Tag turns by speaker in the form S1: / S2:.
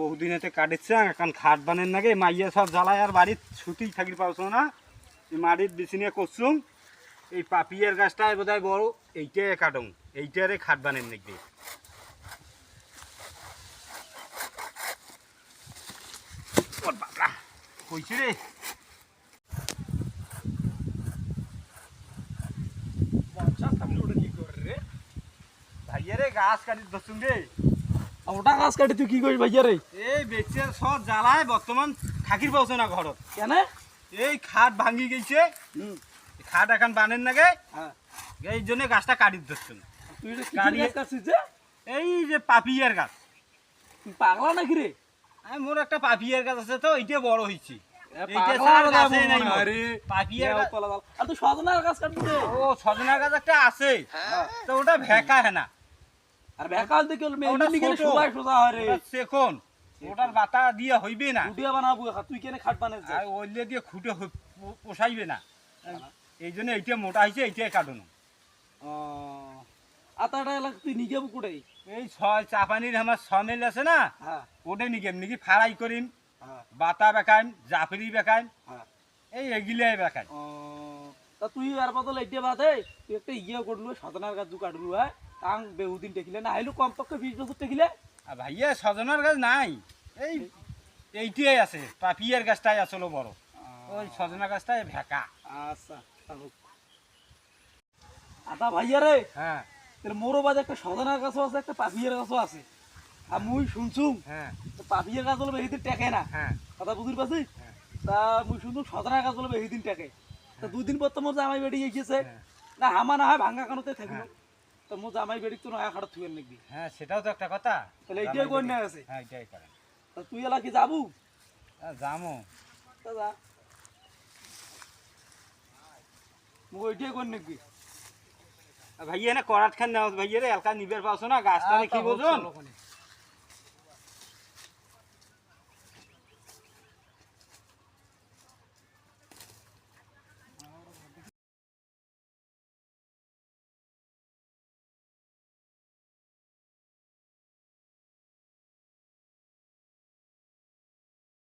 S1: বহুদিনেতে কাটিচ্ছে এখন খাট বানের নাগে মাইয়া সব জ্বালায়, আর বাড়ির ছুটি থাকি পাওছ না। এই মাটির বিছিনে করছুম, এই পাপিয়ার গাছটা বোধ হয় বড়, এইটাই কাটুম, এইটারে খাট বানের নাকি কইছি রে। ভাইয়া গাছ কাটি ধরছুম রে।
S2: ওটা গাছ কাটি তুই কি করিস ভাইয়া রে?
S1: এই বেচে সব জ্বালায় বর্তমান থাকির পাওছ না ঘরত।
S2: কেন?
S1: এই খাট ভাঙি গেছে। খাট এখন বানের নাগে
S2: হ্যাঁ।
S1: এই জন্য গাছটা কাটি গাড়ি-
S2: যে?
S1: এই যে পাপিয়ার গাছ।
S2: পাগলা নাকি রে?
S1: আমি মোর একটা পাপিয়ার গাছ আছে তো এইটা বড়।
S2: হয়। আর সজনার গাছ
S1: একটা আছে। তো ওটা ভেকা হ্যাঁ না
S2: আর বেকাল দেখে মেয়ে গেলে
S1: ছোট।
S2: সোজা হয় রে।
S1: সেখন। ওটার বাতা দিয়ে হইবে না।
S2: উডিয়া বানাবো তুই কেন খাট বানাস
S1: আর ওইলে দিয়ে খুঁটে পোষাইবে না। এই জন্য এইটা মোটা হয়েছে এইটাই কাটুন।
S2: আতাটা এলাক তুই নিজে কুড়ে?
S1: এই ছয় চাপানির আমার সমেল আছে না
S2: হ্যাঁ।
S1: ওটা নিকে ফ্রাই করিম।
S2: হ্যাঁ।
S1: বাতা বেকাইম জাফরি বেকাইম।
S2: হ্যাঁ।
S1: এই এগুলাই বেকাই
S2: ও, তা তুই আর বদল এইটা বাদে তুই একটা ইয়ে করলু গাছ দু কাটলু হ্যাঁ? তাং বেহুদিন টেকিলে না আইলু কমপক্ষে বিশ বছর টেকিলে
S1: ভাইয়া সজনার গাছ নাই। এই এইটাই আছে পাপিয়ার গাছটাই আসলো বড় ওই সজনা গাছটাই ভেকা।
S2: আচ্ছা। আতা ভাইয়া রে
S1: হ্যাঁ
S2: তাহলে মোরও বাদে একটা সজনার গাছও আছে একটা পাপিয়ার গাছও আছে। আর মুই শুনছুম
S1: হ্যাঁ
S2: পাপিয়ার গাছ হলো বেশি দিন টেকে না।
S1: হ্যাঁ
S2: কথা বুঝির পাচ্ছি। তা মুই শুনছুম সজনার গাছ হলো বেশি দিন টেকে। তা দুদিন পর তো মোর জামাই বেড়ি গেছে
S1: হ্যাঁ।
S2: না হামা না হয় ভাঙ্গা কানতে থাকিল। তো জামাই বেড়ি তো নয়া খাটা থুয়ের নাকি?
S1: হ্যাঁ সেটাও তো একটা কথা।
S2: তাহলে এইটাই কোন না আছে।
S1: হ্যাঁ এইটাই করেন।
S2: তা তুই এলা কি যাবু?
S1: যামো।
S2: তা যা। মুখ ওইটাই কোন নাকি?
S1: ভাইয়া না করাট খান নেওয়া ভাইয়া রে এলকা নিবের পাওছো না গাছটা কি বোঝুন